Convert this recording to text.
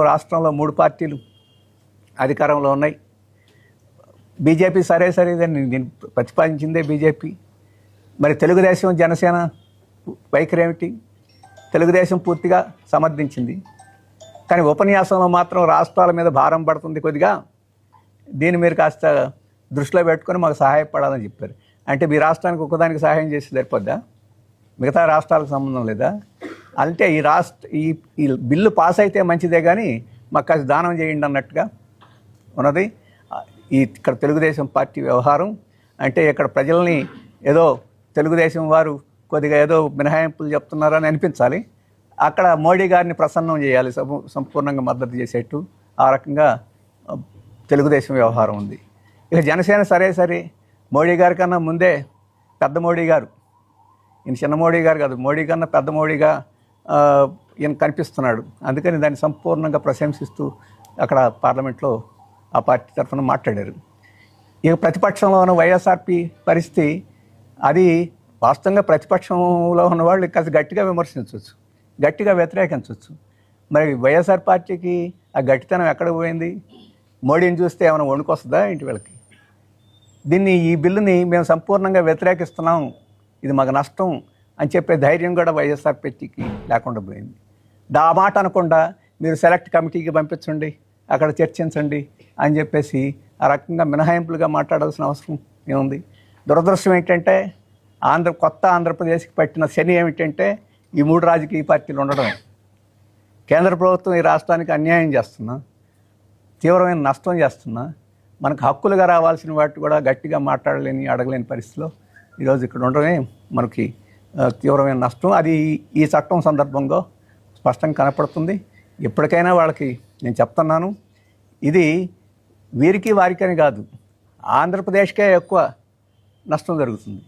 రాష్ట్రంలో మూడు పార్టీలు అధికారంలో ఉన్నాయి. బీజేపీ సరే సరే నేను దీన్ని ప్రతిపాదించిందే బీజేపీ. మరి తెలుగుదేశం జనసేన వైఖరి ఏమిటి తెలుగుదేశం పూర్తిగా సమర్థించింది. కానీ ఉపన్యాసంలో మాత్రం రాష్ట్రాల మీద భారం పడుతుంది కొద్దిగా. దీన్ని మీరు కాస్త దృష్టిలో పెట్టుకొని మాకు సహాయపడాలని చెప్పారు. అంటే మీ రాష్ట్రానికి ఒకదానికి సహాయం చేసి సరిపోద్దా? మిగతా రాష్ట్రాలకు సంబంధం లేదా? అంటే ఈ రాష్ట్ర ఈ ఈ బిల్లు పాస్ అయితే మంచిదే కానీ మాకు కాస్త దానం చేయండి అన్నట్టుగా ఉన్నది. ఈ ఇక్కడ తెలుగుదేశం పార్టీ వ్యవహారం అంటే ఇక్కడ ప్రజల్ని ఏదో తెలుగుదేశం వారు కొద్దిగా ఏదో మినహాయింపులు చెప్తున్నారని అనిపించాలి. అక్కడ మోడీ గారిని ప్రసన్నం చేయాలి సంపూర్ణంగా మద్దతు చేసేట్టు. ఆ రకంగా తెలుగుదేశం వ్యవహారం ఉంది. ఇక జనసేన సరే సరే మోడీ గారి కన్నా ముందే పెద్ద మోడీ గారు. ఈయన చిన్న మోడీ గారు కాదు మోడీ కన్నా పెద్ద మోడీగా ఈయన కనిపిస్తున్నాడు. అందుకని దాన్ని సంపూర్ణంగా ప్రశంసిస్తూ అక్కడ పార్లమెంట్లో ఆ పార్టీ తరఫున మాట్లాడారు. ఇక ప్రతిపక్షంలో ఉన్న వైఎస్ఆర్పి పరిస్థితి అది వాస్తవంగా ప్రతిపక్షంలో ఉన్న వాళ్ళు కాస్త గట్టిగా విమర్శించవచ్చు గట్టిగా వ్యతిరేకించవచ్చు. మరి వైఎస్ఆర్ పార్టీకి ఆ గట్టితనం ఎక్కడ పోయింది? మోడీని చూస్తే ఏమైనా వణుకొస్తుందా ఇంటి వీళ్ళకి? దీన్ని ఈ బిల్లుని మేము సంపూర్ణంగా వ్యతిరేకిస్తున్నాం. ఇది మాకు నష్టం. అని చెప్పే ధైర్యం కూడా వైఎస్ఆర్ పార్టీకి లేకుండా పోయింది. దా ఆ మాట అనకుండా మీరు సెలెక్ట్ కమిటీకి పంపించండి అక్కడ చర్చించండి అని చెప్పేసి ఆ రకంగా మినహాయింపులుగా మాట్లాడాల్సిన అవసరం ఏముంది? దురదృష్టం ఏంటంటే ఆంధ్ర కొత్త ఆంధ్రప్రదేశ్కి పట్టిన శని ఏమిటంటే ఈ మూడు రాజకీయ పార్టీలు ఉండడం కేంద్ర ప్రభుత్వం ఈ రాష్ట్రానికి అన్యాయం చేస్తున్నా తీవ్రమైన నష్టం చేస్తున్నా మనకు హక్కులుగా రావాల్సిన వాటి కూడా గట్టిగా మాట్లాడలేని అడగలేని పరిస్థితిలో ఈరోజు ఇక్కడ ఉండడమే మనకి తీవ్రమైన నష్టం. అది ఈ- చట్టం సందర్భంగా స్పష్టంగా కనపడుతుంది. ఎప్పటికైనా వాళ్ళకి నేను చెప్తున్నాను ఇది వీరికి వారికని కాదు ఆంధ్రప్రదేశ్కే ఎక్కువ నష్టం జరుగుతుంది.